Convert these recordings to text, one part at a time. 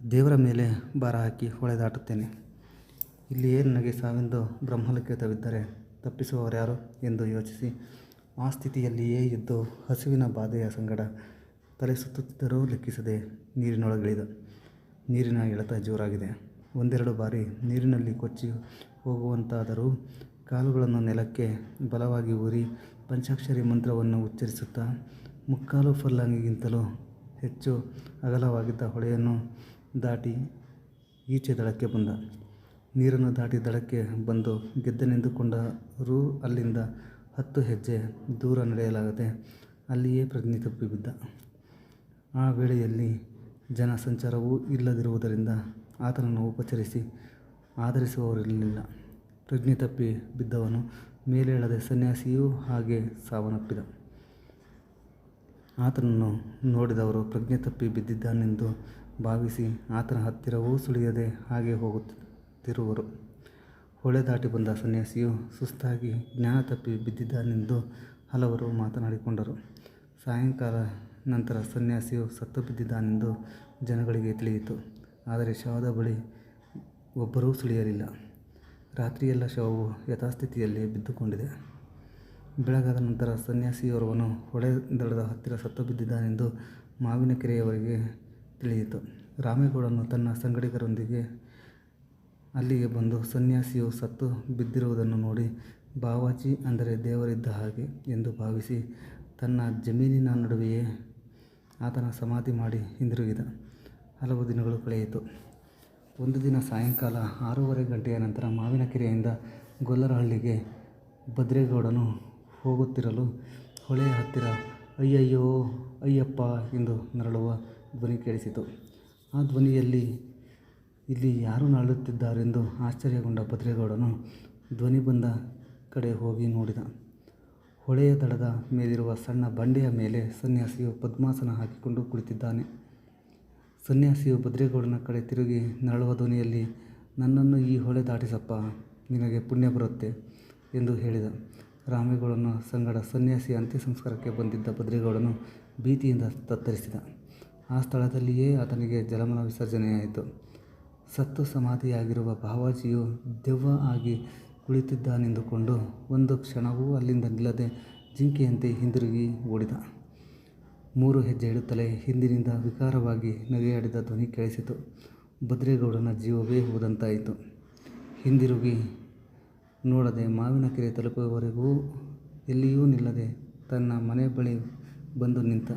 ದೇವರ ಮೇಲೆ ಭಾರ ಹಾಕಿ ಹೊಳೆದಾಟುತ್ತೇನೆ ಇಲ್ಲಿ ಏನು ನನಗೆ ಸಾವಿಂದು ಬ್ರಹ್ಮಲಿಖಿತವಿದ್ದರೆ ತಪ್ಪಿಸುವವರ್ಯಾರು ಎಂದು ಯೋಚಿಸಿ, ಆ ಸ್ಥಿತಿಯಲ್ಲಿಯೇ ಇದ್ದು ಹಸುವಿನ ಬಾಧೆಯ ಸಂಗಡ ತಲೆ ಸುತ್ತುತ್ತಿದ್ದರೂ ಲೆಕ್ಕಿಸದೆ ನೀರಿನೊಳಗಿಳಿದ. ನೀರಿನ ಎಳೆತ ಜೋರಾಗಿದೆ. ಒಂದೆರಡು ಬಾರಿ ನೀರಿನಲ್ಲಿ ಕೊಚ್ಚಿ ಹೋಗುವಂತಾದರೂ ಕಾಲುಗಳನ್ನು ನೆಲಕ್ಕೆ ಬಲವಾಗಿ ಊರಿ ಪಂಚಾಕ್ಷರಿ ಮಂತ್ರವನ್ನು ಉಚ್ಚರಿಸುತ್ತಾ ಮುಕ್ಕಾಲು ಫಲ್ಲಂಗಿಗಿಂತಲೂ ಹೆಚ್ಚು ಅಗಲವಾಗಿದ್ದ ಹೊಳೆಯನ್ನು ದಾಟಿ ಈಚೆ ದಡಕ್ಕೆ ಬಂದ. ನೀರನ್ನು ದಾಟಿ ದಡಕ್ಕೆ ಬಂದು ಗೆದ್ದನೆಂದುಕೊಂಡರೂ ಅಲ್ಲಿಂದ ಹತ್ತು ಹೆಜ್ಜೆ ದೂರ ನಡೆಯಲಾಗದೆ ಅಲ್ಲಿಯೇ ಪ್ರಜ್ಞೆ ತಪ್ಪಿ ಬಿದ್ದ. ಆ ವೇಳೆಯಲ್ಲಿ ಜನ ಸಂಚಾರವೂ ಇಲ್ಲದಿರುವುದರಿಂದ ಆತನನ್ನು ಉಪಚರಿಸಿ ಆಧರಿಸುವವರಿರಲಿಲ್ಲ ಪ್ರಜ್ಞೆ ತಪ್ಪಿ ಬಿದ್ದವನು ಮೇಲೇಳದೆ ಸನ್ಯಾಸಿಯೂ ಹಾಗೆ ಸಾವನ್ನಪ್ಪಿದ. ಆತನನ್ನು ನೋಡಿದವರು ಪ್ರಜ್ಞೆ ತಪ್ಪಿ ಬಿದ್ದಿದ್ದಾನೆಂದು ಭಾವಿಸಿ ಆತನ ಹತ್ತಿರವೂ ಸುಳಿಯದೆ ಹಾಗೆ ಹೋಗುತ್ತಿರುವರು. ಹೊಳೆ ದಾಟಿ ಬಂದ ಸನ್ಯಾಸಿಯು ಸುಸ್ತಾಗಿ ಜ್ಞಾನ ತಪ್ಪಿ ಬಿದ್ದಿದ್ದಾನೆಂದು ಹಲವರು ಮಾತನಾಡಿಕೊಂಡರು. ಸಾಯಂಕಾಲ ನಂತರ ಸನ್ಯಾಸಿಯು ಸತ್ತು ಬಿದ್ದಿದ್ದಾನೆಂದು ಜನಗಳಿಗೆ ತಿಳಿಯಿತು. ಆದರೆ ಶವದ ಬಳಿ ಒಬ್ಬರೂ ಸುಳಿಯಲಿಲ್ಲ. ರಾತ್ರಿಯೆಲ್ಲ ಶವವು ಯಥಾಸ್ಥಿತಿಯಲ್ಲಿ ಬಿದ್ದುಕೊಂಡಿದೆ. ಬೆಳಗಾದ ನಂತರ ಸನ್ಯಾಸಿಯೋರ್ವನು ಹೊಳೆ ದಡದ ಹತ್ತಿರ ಸತ್ತು ಬಿದ್ದಿದ್ದಾನೆಂದು ಮಾವಿನಕೆರೆಯವರಿಗೆ ತಿಳಿಯಿತು. ರಾಮೇಗೌಡನು ತನ್ನ ಸಂಗಡಿಗರೊಂದಿಗೆ ಅಲ್ಲಿಗೆ ಬಂದು ಸನ್ಯಾಸಿಯು ಸತ್ತು ಬಿದ್ದಿರುವುದನ್ನು ನೋಡಿ ಬಾವಾಜಿ ಅಂದರೆ ದೇವರಿದ್ದ ಹಾಗೆ ಎಂದು ಭಾವಿಸಿ ತನ್ನ ಜಮೀನಿನ ನಡುವೆಯೇ ಆತನ ಸಮಾಧಿ ಮಾಡಿ ಹಿಂದಿರುಗಿದ. ಹಲವು ದಿನಗಳು ಕಳೆಯಿತು. ಒಂದು ದಿನ ಸಾಯಂಕಾಲ ಆರೂವರೆ ಗಂಟೆಯ ನಂತರ ಮಾವಿನಕೆರೆಯಿಂದ ಗೊಲ್ಲರಹಳ್ಳಿಗೆ ಭದ್ರೇಗೌಡನು ಹೋಗುತ್ತಿರಲು ಹೊಳೆಯ ಹತ್ತಿರ, ಅಯ್ಯಯ್ಯೋ, ಅಯ್ಯಪ್ಪ ಎಂದು ನರಳುವ ಧ್ವನಿ ಕೇಳಿಸಿತು. ಆ ಧ್ವನಿಯಲ್ಲಿ ಇಲ್ಲಿ ಯಾರು ನರಳುತ್ತಿದ್ದಾರೆಂದು ಆಶ್ಚರ್ಯಗೊಂಡ ಭದ್ರೇಗೌಡನು ಧ್ವನಿ ಬಂದ ಕಡೆ ಹೋಗಿ ನೋಡಿದ. ಹೊಳೆಯ ದಡದ ಮೇಲಿರುವ ಸಣ್ಣ ಬಂಡೆಯ ಮೇಲೆ ಸನ್ಯಾಸಿಯು ಪದ್ಮಾಸನ ಹಾಕಿಕೊಂಡು ಕುಳಿತಿದ್ದಾನೆ. ಸನ್ಯಾಸಿಯು ಭದ್ರೇಗೌಡನ ಕಡೆ ತಿರುಗಿ ನರಳುವ ಧ್ವನಿಯಲ್ಲಿ, ನನ್ನನ್ನು ಈ ಹೊಳೆ ದಾಟಿಸಪ್ಪ, ನಿನಗೆ ಪುಣ್ಯ ಬರುತ್ತೆ ಎಂದು ಹೇಳಿದ. ರಾಮೇಗೌಡನ ಸಂಗಡ ಸನ್ಯಾಸಿಯ ಅಂತ್ಯಸಂಸ್ಕಾರಕ್ಕೆ ಬಂದಿದ್ದ ಭದ್ರೇಗೌಡನು ಭೀತಿಯಿಂದ ತತ್ತರಿಸಿದ. ಆ ಸ್ಥಳದಲ್ಲಿಯೇ ಆತನಿಗೆ ಜಲಮಲ ವಿಸರ್ಜನೆಯಾಯಿತು. ಸತ್ತು ಸಮಾಧಿಯಾಗಿರುವ ಬಾವಾಜಿಯು ದೆವ್ವ ಆಗಿ ಕುಳಿತಿದ್ದಾನೆಂದುಕೊಂಡು ಒಂದು ಕ್ಷಣವೂ ಅಲ್ಲಿಂದ ನಿಲ್ಲದೆ ಜಿಂಕೆಯಂತೆ ಹಿಂದಿರುಗಿ ಓಡಿದ. ಮೂರು ಹೆಜ್ಜೆ ಇಡುತ್ತಲೇ ಹಿಂದಿನಿಂದ ವಿಕಾರವಾಗಿ ನಗೆಯಾಡಿದ ಧ್ವನಿ ಕೇಳಿಸಿತು. ಭದ್ರೇಗೌಡನ ಜೀವವೇ ಹೋದಂತಾಯಿತು. ಹಿಂದಿರುಗಿ ನೋಡದೆ ಮಾವಿನಕೆರೆ ತಲುಪುವವರೆಗೂ ಎಲ್ಲಿಯೂ ನಿಲ್ಲದೆ ತನ್ನ ಮನೆ ಬಳಿ ಬಂದು ನಿಂತ.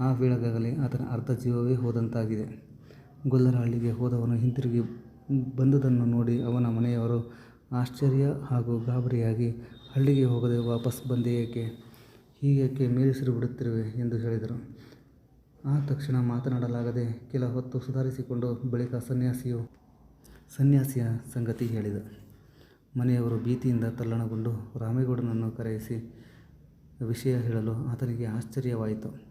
ಆ ವೇಳೆಗಾಗಲೇ ಆತನ ಅರ್ಧ ಜೀವವೇ ಹೋದಂತಾಗಿದೆ. ಗೊಲ್ಲರಹಳ್ಳಿಗೆ ಹೋದವನು ಹಿಂತಿರುಗಿ ಬಂದುದನ್ನು ನೋಡಿ ಅವನ ಮನೆಯವರು ಆಶ್ಚರ್ಯ ಹಾಗೂ ಗಾಬರಿಯಾಗಿ ಹಳ್ಳಿಗೆ ಹೋಗದೆ ವಾಪಸ್ ಬಂದೆಯೇಕೆ, ಹೀಗೇಕೆ ಮೇಲುಸಿರು ಬಿಡುತ್ತಿರುವೆ ಎಂದು ಹೇಳಿದರು. ಆ ತಕ್ಷಣ ಮಾತನಾಡಲಾಗದೆ ಕೆಲ ಹೊತ್ತು ಸುಧಾರಿಸಿಕೊಂಡು ಬಳಿಕ ಸನ್ಯಾಸಿಯು ಸನ್ಯಾಸಿಯ ಸಂಗತಿ ಹೇಳಿದ. ಮನೆಯವರು ಭೀತಿಯಿಂದ ತಲ್ಲಣಗೊಂಡು ರಾಮೇಗೌಡನನ್ನು ಕರೆಯಿಸಿ ವಿಷಯ ಹೇಳಲು ಆತನಿಗೆ ಆಶ್ಚರ್ಯವಾಯಿತು.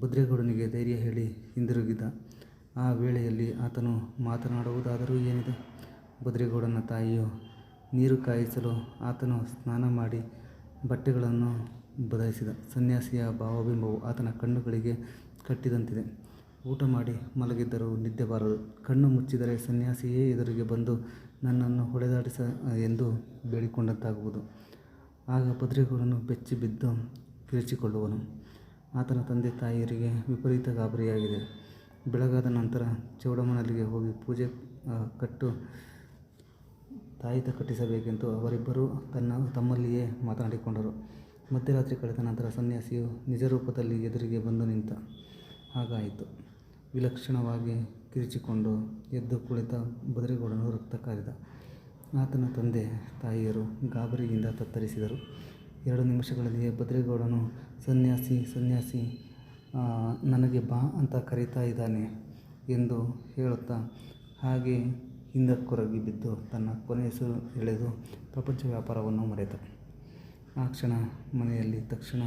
ಭದ್ರೇಗೌಡನಿಗೆ ಧೈರ್ಯ ಹೇಳಿ ಹಿಂದಿರುಗಿದ. ಆ ವೇಳೆಯಲ್ಲಿ ಆತನು ಮಾತನಾಡುವುದಾದರೂ ಏನಿದೆ. ಭದ್ರೇಗೌಡನ ತಾಯಿಯು ನೀರು ಕಾಯಿಸಲು ಆತನು ಸ್ನಾನ ಮಾಡಿ ಬಟ್ಟೆಗಳನ್ನು ಬದಲಿಸಿದ. ಸನ್ಯಾಸಿಯ ಭಾವಬಿಂಬವು ಆತನ ಕಣ್ಣುಗಳಿಗೆ ಕಟ್ಟಿದಂತಿದೆ. ಊಟ ಮಾಡಿ ಮಲಗಿದ್ದರೂ ನಿದ್ದೆ ಬಾರದು. ಕಣ್ಣು ಮುಚ್ಚಿದರೆ ಸನ್ಯಾಸಿಯೇ ಎದುರಿಗೆ ಬಂದು ನನ್ನನ್ನು ಹೊಡೆದಾಡಿಸ ಎಂದು ಬೇಡಿಕೊಂಡಂತಾಗುವುದು. ಆಗ ಭದ್ರೇಗೌಡನು ಬೆಚ್ಚಿ ಬಿದ್ದು ಕಿರುಚಿಕೊಳ್ಳುವನು. ಆತನ ತಂದೆ ತಾಯಿಯರಿಗೆ ವಿಪರೀತ ಗಾಬರಿಯಾಗಿದೆ. ಬೆಳಗಾದ ನಂತರ ಚೌಡಮ್ಮನಲ್ಲಿಗೆ ಹೋಗಿ ಪೂಜೆ ಕಟ್ಟು, ತಾಯಿತ ಕಟ್ಟಿಸಬೇಕೆಂದು ಅವರಿಬ್ಬರೂ ತಮ್ಮಲ್ಲಿಯೇ ಮಾತನಾಡಿಕೊಂಡರು. ಮಧ್ಯರಾತ್ರಿ ಕಳೆದ ನಂತರ ಸನ್ಯಾಸಿಯು ನಿಜರೂಪದಲ್ಲಿ ಎದುರಿಗೆ ಬಂದು ನಿಂತ ಹಾಗಾಯಿತು. ವಿಲಕ್ಷಣವಾಗಿ ಕಿರಿಚಿಕೊಂಡು ಎದ್ದು ಕುಳಿತ ಬದರಿಗೌಡನು ರಕ್ತ ಕಾರಿದ. ಆತನ ತಂದೆ ತಾಯಿಯರು ಗಾಬರಿಯಿಂದ ತತ್ತರಿಸಿದರು. ಎರಡು ನಿಮಿಷಗಳಲ್ಲಿಯೇ ಭದ್ರೇಗೌಡನು ಸನ್ಯಾಸಿ ಸನ್ಯಾಸಿ ನನಗೆ ಬಾ ಅಂತ ಕರೀತಾ ಇದ್ದಾನೆ ಎಂದು ಹೇಳುತ್ತಾ ಹಾಗೆ ಹಿಂದಕ್ಕೊರಗಿ ಬಿದ್ದು ತನ್ನ ಕೊನೆಯಸು ಎಳೆದು ಪ್ರಪಂಚ ವ್ಯಾಪಾರವನ್ನು ಮರೆತ. ಆ ಕ್ಷಣ ಮನೆಯಲ್ಲಿ, ತಕ್ಷಣ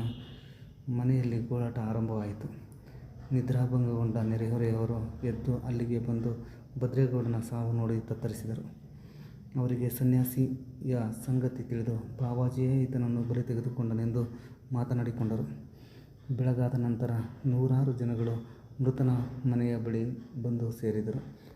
ಮನೆಯಲ್ಲಿ ಗೋಳಾಟ ಆರಂಭವಾಯಿತು. ನಿದ್ರಾಭಂಗಗೊಂಡ ನೆರೆಹೊರೆಯವರು ಎದ್ದು ಅಲ್ಲಿಗೆ ಬಂದು ಭದ್ರೇಗೌಡನ ಸಾವು ನೋಡಿ ತತ್ತರಿಸಿದರು. ಅವರಿಗೆ ಸನ್ಯಾಸಿಯ ಸಂಗತಿ ತಿಳಿದು ಬಾವಾಜಿಯೇ ಈತನನ್ನು ಬಲಿ ತೆಗೆದುಕೊಂಡನೆಂದು ಮಾತನಾಡಿಕೊಂಡರು. ಬೆಳಗಾದ ನಂತರ ನೂರಾರು ಜನಗಳು ಮೃತನ ಮನೆಯ ಬಳಿ ಬಂದು ಸೇರಿದರು